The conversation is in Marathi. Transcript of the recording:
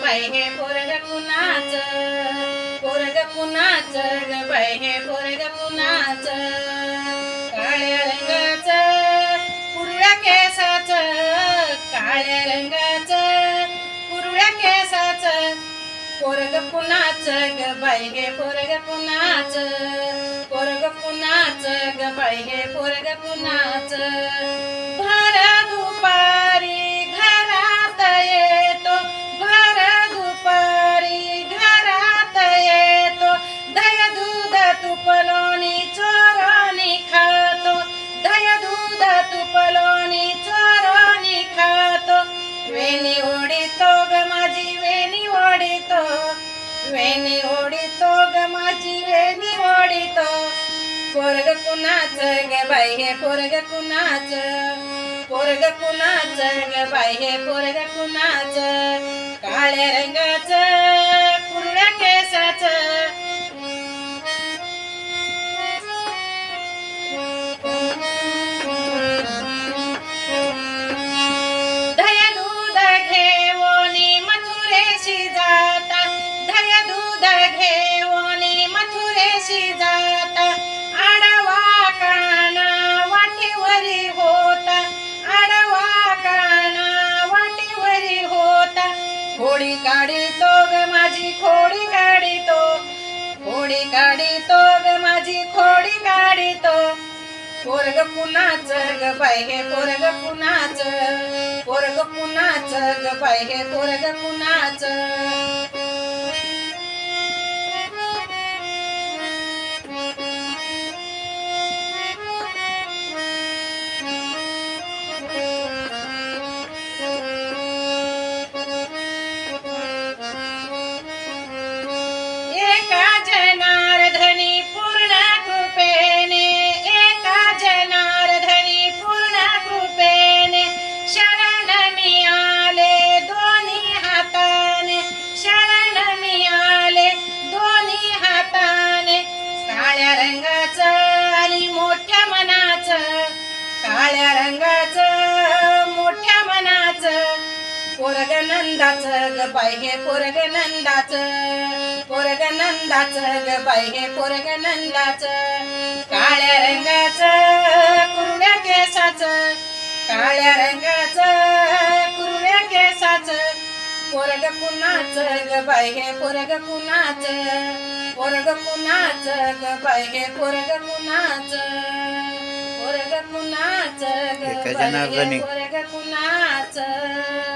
बाई हे पोरग कुणाच पोरग कुणाच ग बाय हे पोरग कुणाच काळ्या रंगाच पुरळ्या केसाच काळ्या रंगाच कुरळ्या केसाच. पोरग कुणाच ग बाय गे पोरग कुणाच पोरग कुणाच ग बाई हे पोरग कुणाच दूध चोरोनी खातो. वेणी ओढितो ग माझी वेणी ओढितो. वेणी ओढितो ग माझी वेणी ओढितो. पोरग कुणाच ग बाई हे पोरग कुणाच? पोरग कुणाच ग बाई हे पोरग कुणाच? काळ्या रंग खोडी काढितो ग माझी खोडी काढितो. खोडी काढितो ग माझी खोडी काढितो. पोरग कुणाच ग बाई हे पोरग कुणाच? पोरग कुणाच ग बाई हे पोरग कुणाच? काळ्या रंगाचं आणि मोठ्या मनाचं काळ्या रंगाचं मोठ्या मनाचं. पोरग नंदाचं ग पाहिजे पोरग नंदाच पोरग नंदाच ग पाहिजे पोरग नंदाच काळ्या रंगाचं कुरड्या केसाचं काळ्या रंगाचं पोरग कुणाचं ग बाई हे पोरग कुणाचं? पोरग कुणाचं ग बाई हे पोरग कुणाचं? पोरग कुणाचं ग बाई हे. पोरग कुणाचं?